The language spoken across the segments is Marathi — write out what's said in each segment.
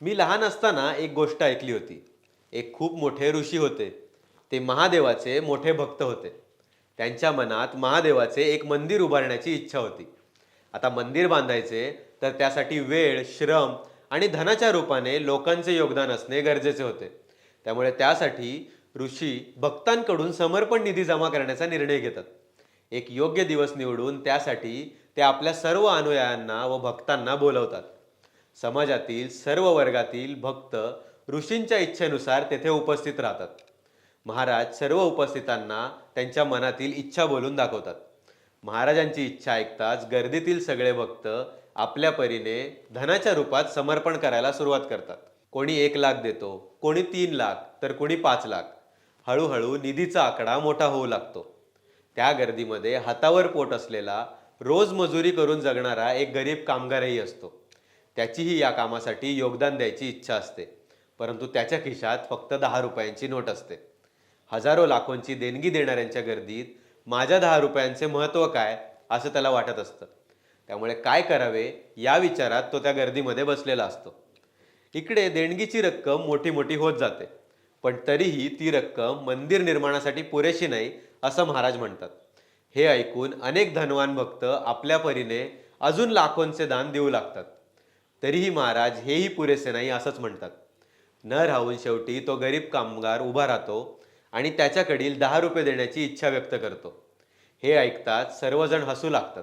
मी लहान असताना एक गोष्ट ऐकली होती. एक खूप मोठे ऋषी होते. ते महादेवाचे मोठे भक्त होते. त्यांच्या मनात महादेवाचे एक मंदिर उभारण्याची इच्छा होती. आता मंदिर बांधायचे तर त्यासाठी वेळ श्रम आणि धनाच्या रूपाने लोकांचे योगदान असणे गरजेचे होते. त्यामुळे त्यासाठी ऋषी भक्तांकडून समर्पण निधी जमा करण्याचा निर्णय घेतात. एक योग्य दिवस निवडून त्यासाठी ते आपल्या सर्व अनुयायांना व भक्तांना बोलवतात. समाजातील सर्व वर्गातील भक्त ऋषींच्या इच्छेनुसार तेथे उपस्थित राहतात. महाराज सर्व उपस्थितांना त्यांच्या मनातील इच्छा बोलून दाखवतात. महाराजांची इच्छा ऐकताच गर्दीतील सगळे भक्त आपल्या परीने धनाच्या रूपात समर्पण करायला सुरुवात करतात. कोणी एक लाख देतो कोणी तीन लाख तर कोणी पाच लाख. हळूहळू निधीचा आकडा मोठा होऊ लागतो. त्या गर्दीमध्ये हातावर पोट असलेला रोज मजुरी करून जगणारा एक गरीब कामगारही असतो. त्याचीही या कामासाठी योगदान द्यायची इच्छा असते. परंतु त्याच्या खिशात फक्त दहा रुपयांची नोट असते. हजारो लाखोंची देणगी देणाऱ्यांच्या गर्दीत माझ्या दहा रुपयांचे महत्त्व काय असं त्याला वाटत असतं. त्यामुळे काय करावे या विचारात तो त्या गर्दीमध्ये बसलेला असतो. इकडे देणगीची रक्कम मोठी मोठी होत जाते. पण तरीही ती रक्कम मंदिर निर्माणासाठी पुरेशी नाही असं महाराज म्हणतात. हे ऐकून अनेक धनवान भक्त आपल्या परीने अजून लाखोंचे दान देऊ लागतात. तरीही महाराज हेही पुरेसे नाही असंच म्हणतात. न राहून शेवटी तो गरीब कामगार उभा राहतो आणि त्याच्याकडील दहा रुपये देण्याची इच्छा व्यक्त करतो. हे ऐकताच सर्वजण हसू लागतात.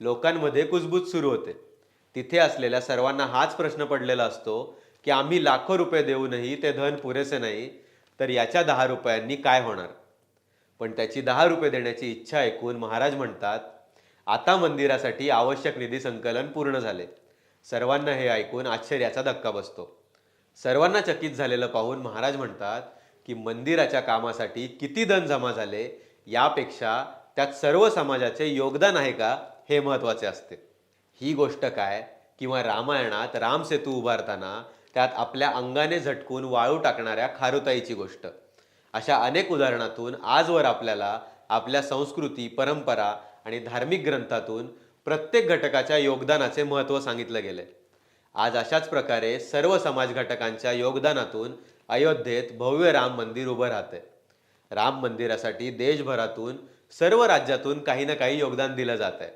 लोकांमध्ये कुजबूज सुरू होते. तिथे असलेल्या सर्वांना हाच प्रश्न पडलेला असतो की आम्ही लाखो रुपये देऊनही ते धन पुरेसे नाही तर याच्या दहा रुपयांनी काय होणार? पण त्याची दहा रुपये देण्याची इच्छा ऐकून महाराज म्हणतात आता मंदिरासाठी आवश्यक निधी संकलन पूर्ण झाले. सर्वांना हे ऐकून आश्चर्याचा धक्का बसतो. सर्वांना चकित झालेलं पाहून महाराज म्हणतात की मंदिराच्या कामासाठी किती धन जमा झाले यापेक्षा त्यात सर्व समाजाचे योगदान आहे का हे महत्त्वाचे असते. ही गोष्ट काय? किंवा रामायणात रामसेतू उभारताना त्यात आपल्या अंगाने झटकून वाळू टाकणाऱ्या खारुताईची गोष्ट. अशा अनेक उदाहरणातून आजवर आपल्याला आपल्या संस्कृती परंपरा आणि धार्मिक ग्रंथातून प्रत्येक घटकाच्या योगदानाचे महत्त्व सांगितलं गेले आज अशाच प्रकारे सर्व समाज घटकांच्या योगदानातून अयोध्येत भव्य राम मंदिर उभं राहते राम मंदिरासाठी देशभरातून सर्व राज्यातून काही ना काही योगदान दिलं जात आहे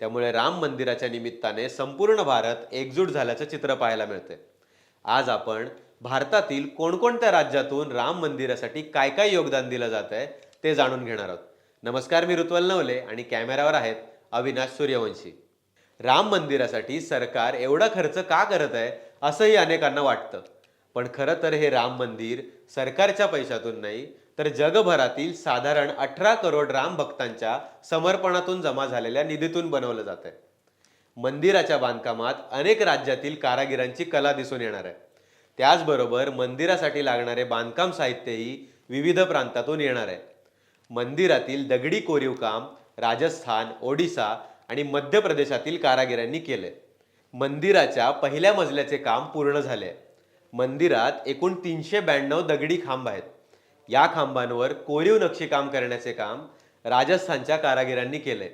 त्यामुळे राम मंदिराच्या निमित्ताने संपूर्ण भारत एकजूट झाल्याचं चित्र पाहायला मिळते आज आपण भारतातील कोणकोणत्या राज्यातून राम मंदिरासाठी काय काय योगदान दिलं जात आहे ते जाणून घेणार आहोत. नमस्कार मी ऋत्वल नवले आणि कॅमेऱ्यावर आहेत अविनाश सूर्यवंशी. राम मंदिरासाठी सरकार एवढा खर्च का करत आहे असंही अनेकांना वाटतं. पण खरं तर हे राम मंदिर सरकारच्या पैशातून नाही तर जगभरातील साधारण अठरा करोड राम भक्तांच्या समर्पणातून जमा झालेल्या निधीतून बनवलं जात आहे. मंदिराच्या बांधकामात अनेक राज्यातील कारागिरांची कला दिसून येणार आहे. त्याचबरोबर मंदिरासाठी लागणारे बांधकाम साहित्यही विविध प्रांतातून येणार आहे. मंदिरातील दगडी कोरीव काम राजस्थान ओडिसा आणि मध्य प्रदेशातील कारागिरांनी केले मंदिराच्या पहिल्या मजल्याचे काम पूर्ण झाले मंदिरात एकूण तीनशे ब्याण्णव दगडी खांब आहेत. या खांबांवर कोरीव नक्षीकाम करण्याचे काम राजस्थानच्या कारागिरांनी केले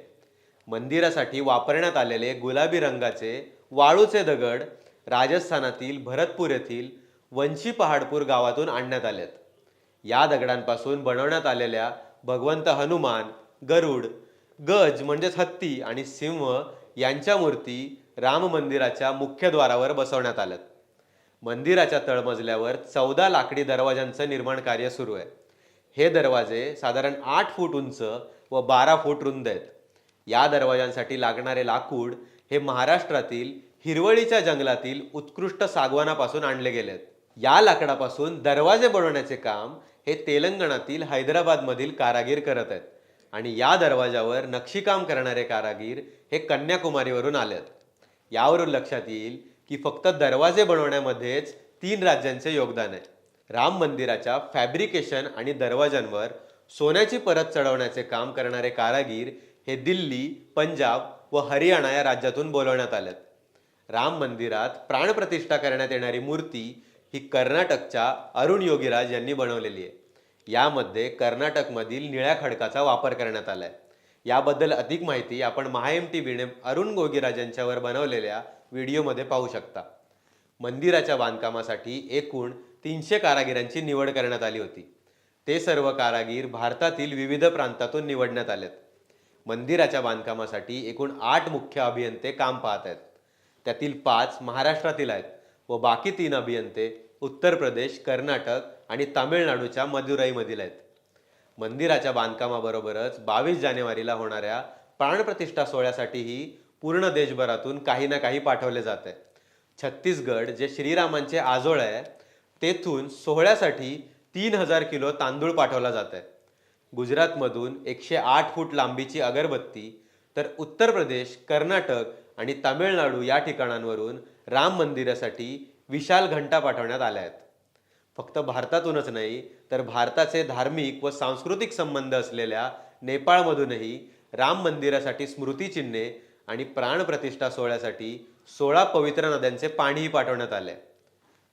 मंदिरासाठी वापरण्यात आलेले गुलाबी रंगाचे वाळूचे दगड राजस्थानातील भरतपूर येथील वंशी पहाडपूर गावातून आणण्यात आलेत. या दगडांपासून बनवण्यात आलेल्या भगवंत हनुमान गरुड गज म्हणजेच हत्ती आणि सिंह यांच्या मूर्ती राम मंदिराच्या मुख्यद्वारावर बसवण्यात आल्यात. मंदिराच्या तळमजल्यावर चौदा लाकडी दरवाजांचं निर्माण कार्य सुरू आहे. हे दरवाजे साधारण आठ फूट उंच व बारा फूट रुंद आहेत. या दरवाजांसाठी लागणारे लाकूड हे महाराष्ट्रातील हिरवळीच्या जंगलातील उत्कृष्ट सागवानापासून आणले गेलेत या लाकडापासून दरवाजे बनवण्याचे काम हे तेलंगणातील हैदराबादमधील कारागीर करत आहेत. आणि या दरवाजावर नक्षीकाम करणारे कारागीर हे कन्याकुमारीवरून आलेत. यावरून लक्षात येईल की फक्त दरवाजे बनवण्यामध्येच तीन राज्यांचे योगदान आहे. राम मंदिराच्या फॅब्रिकेशन आणि दरवाजांवर सोन्याची परत चढवण्याचे काम करणारे कारागीर हे दिल्ली पंजाब व हरियाणा या राज्यातून बोलवण्यात आलेत. राम मंदिरात प्राणप्रतिष्ठा करण्यात येणारी मूर्ती ही कर्नाटकच्या अरुण योगीराज यांनी बनवलेली आहे. यामध्ये कर्नाटकमधील निळ्या खडकाचा वापर करण्यात आला आहे याबद्दल अधिक माहिती आपण महाएम टी व्हीने अरुण गोगीराज यांच्यावर बनवलेल्या व्हिडिओमध्ये पाहू शकता. मंदिराच्या बांधकामासाठी एकूण तीनशे कारागिरांची निवड करण्यात आली होती. ते सर्व कारागीर भारतातील विविध प्रांतातून निवडण्यात आलेत. मंदिराच्या बांधकामासाठी एकूण आठ मुख्य अभियंते काम पाहत आहेत. त्यातील पाच महाराष्ट्रातील आहेत व बाकी तीन अभियंते उत्तर प्रदेश कर्नाटक आणि तामिळनाडूच्या मदुराईमधील आहेत. मंदिराच्या बांधकामाबरोबरच बावीस जानेवारीला होणाऱ्या प्राणप्रतिष्ठा सोहळ्यासाठीही पूर्ण देशभरातून काही ना काही पाठवले जात. आहे छत्तीसगड जे श्रीरामांचे आजोळ आहे तेथून सोहळ्यासाठी तीन हजार किलो तांदूळ पाठवला जात आहे गुजरातमधून एकशे आठ फूट लांबीची अगरबत्ती तर उत्तर प्रदेश कर्नाटक आणि तामिळनाडू या ठिकाणांवरून राम मंदिरासाठी विशाल घंटा पाठवण्यात आल्या आहेत. फक्त भारतातूनच नाही तर भारताचे धार्मिक व सांस्कृतिक संबंध असलेल्या नेपाळमधूनही राम मंदिरासाठी स्मृतिचिन्हे आणि प्राणप्रतिष्ठा सोहळ्यासाठी सोळा पवित्र नद्यांचे पाणीही पाठवण्यात आले.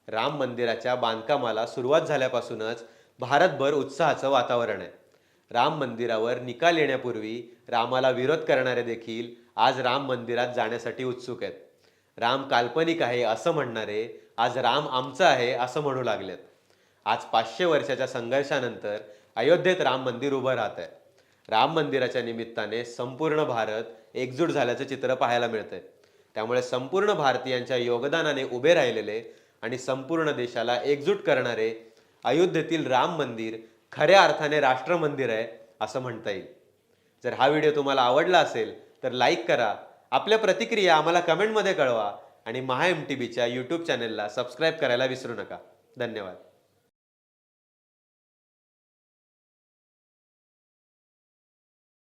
राम मंदिराच्या बांधकामाला सुरुवात झाल्यापासूनच भारतभर उत्साहाचं वातावरण आहे. राम मंदिरावर निकाल येण्यापूर्वी रामाला विरोध करणारे देखील आज राम मंदिरात जाण्यासाठी उत्सुक आहेत. राम काल्पनिक आहे असं म्हणणारे आज राम आमचं आहे असं म्हणू लागलेत. आज पाचशे वर्षाच्या संघर्षानंतर अयोध्येत राम मंदिर उभं राहत आहे. राम मंदिराच्या निमित्ताने संपूर्ण भारत एकजूट झाल्याचं चित्र पाहायला मिळतंय. त्यामुळे संपूर्ण भारतीयांच्या योगदानाने उभे राहिलेले आणि संपूर्ण देशाला एकजूट करणारे अयोध्येतील राम मंदिर खऱ्या अर्थाने राष्ट्र मंदिर आहे असं म्हणता येईल. जर हा व्हिडिओ तुम्हाला आवडला असेल तर लाईक करा आपल्या प्रतिक्रिया आम्हाला कमेंटमध्ये कळवा आणि महा एम टी बीच्या यूट्यूब चॅनेलला सबस्क्राईब करायला विसरू नका. धन्यवाद.